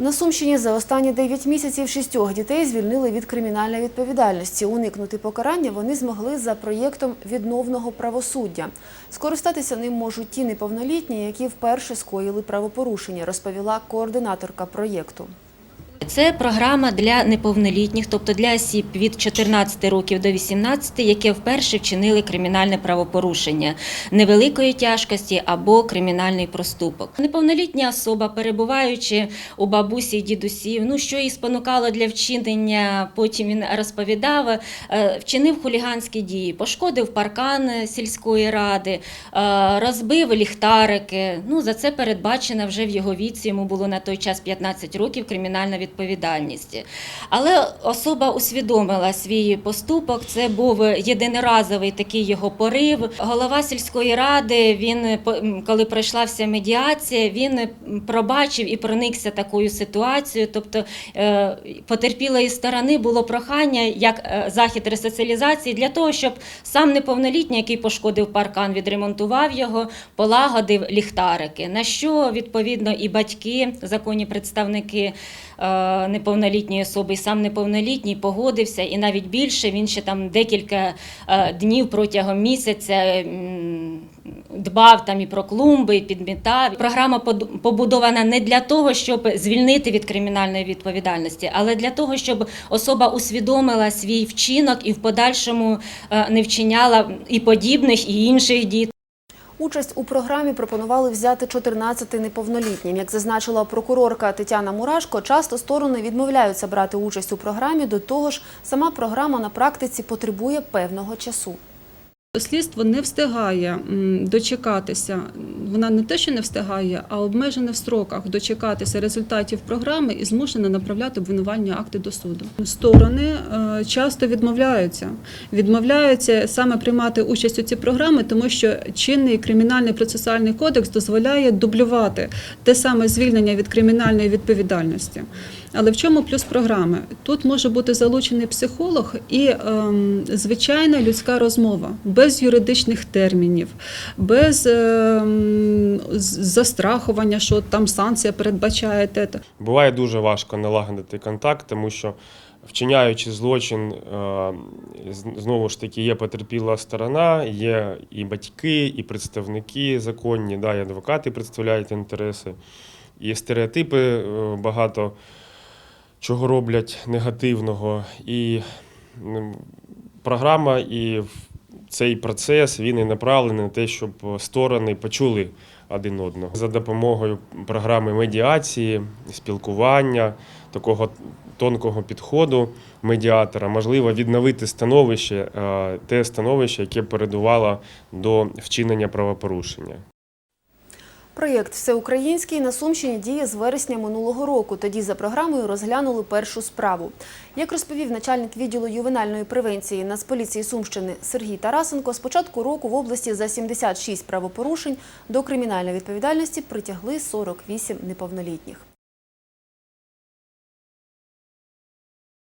На Сумщині за останні 9 місяців шістьох дітей звільнили від кримінальної відповідальності. Уникнути покарання вони змогли за проєктом відновного правосуддя. Скористатися ним можуть ті неповнолітні, які вперше скоїли правопорушення, розповіла координаторка проєкту. Це програма для неповнолітніх, тобто для осіб від 14 років до 18, які вперше вчинили кримінальне правопорушення невеликої тяжкості або кримінальний проступок. Неповнолітня особа, перебуваючи у бабусі і дідусів, ну що її спонукало для вчинення, потім він розповідав, е, вчинив хуліганські дії, пошкодив паркан сільської ради, е, розбив ліхтарики. Ну за це передбачена вже в його віці. Йому було на той час 15 років кримінальна відповідальність. Але особа усвідомила свій поступок. Це був єдиноразовий такий його порив. Голова сільської ради. Він коли пройшла вся медіація, він пробачив і проникся такою ситуацією. Тобто е, потерпілої сторони було прохання як е, захід ресоціалізації для того, щоб сам неповнолітній, який пошкодив паркан, відремонтував його, полагодив ліхтарики. На що відповідно і батьки, законні представники е, неповнолітньої особи, і сам неповнолітній погодився, і навіть більше він ще там декілька е, днів протягом місяця. Дбав там і про клумби, і підмітав. Програма побудована не для того, щоб звільнити від кримінальної відповідальності, але для того, щоб особа усвідомила свій вчинок і в подальшому е, не вчиняла і подібних, і інших дій. Участь у програмі пропонували взяти 14 неповнолітнім. Як зазначила прокурорка Тетяна Мурашко, часто сторони відмовляються брати участь у програмі. До того ж, сама програма на практиці потребує певного часу. Слідство не встигає дочекатися. Вона не те, що не встигає, а обмежена в строках дочекатися результатів програми і змушена направляти обвинувальні акти до суду. Сторони е, часто відмовляються. Відмовляються саме приймати участь у цій програмі, тому що чинний кримінальний процесуальний кодекс дозволяє дублювати те саме звільнення від кримінальної відповідальності. Але в чому плюс програми? Тут може бути залучений психолог і ем, звичайна людська розмова без юридичних термінів, без ем, застрахування, що там санкція передбачає те. Буває дуже важко налагодити контакт, тому що вчиняючи злочин, е, знову ж таки, є потерпіла сторона, є і батьки, і представники законні, да, і адвокати представляють інтереси. І стереотипи е, багато чого роблять негативного. І програма і цей процес він і направлений на те, щоб сторони почули один одного за допомогою програми медіації, спілкування, такого тонкого підходу медіатора, можливо відновити становище, е, те становище, яке передувало до вчинення правопорушення. Проєкт всеукраїнський на Сумщині діє з вересня минулого року. Тоді за програмою розглянули першу справу. Як розповів начальник відділу ювенальної превенції Нацполіції Сумщини Сергій Тарасенко, з початку року в області за 76 правопорушень до кримінальної відповідальності притягли 48 неповнолітніх.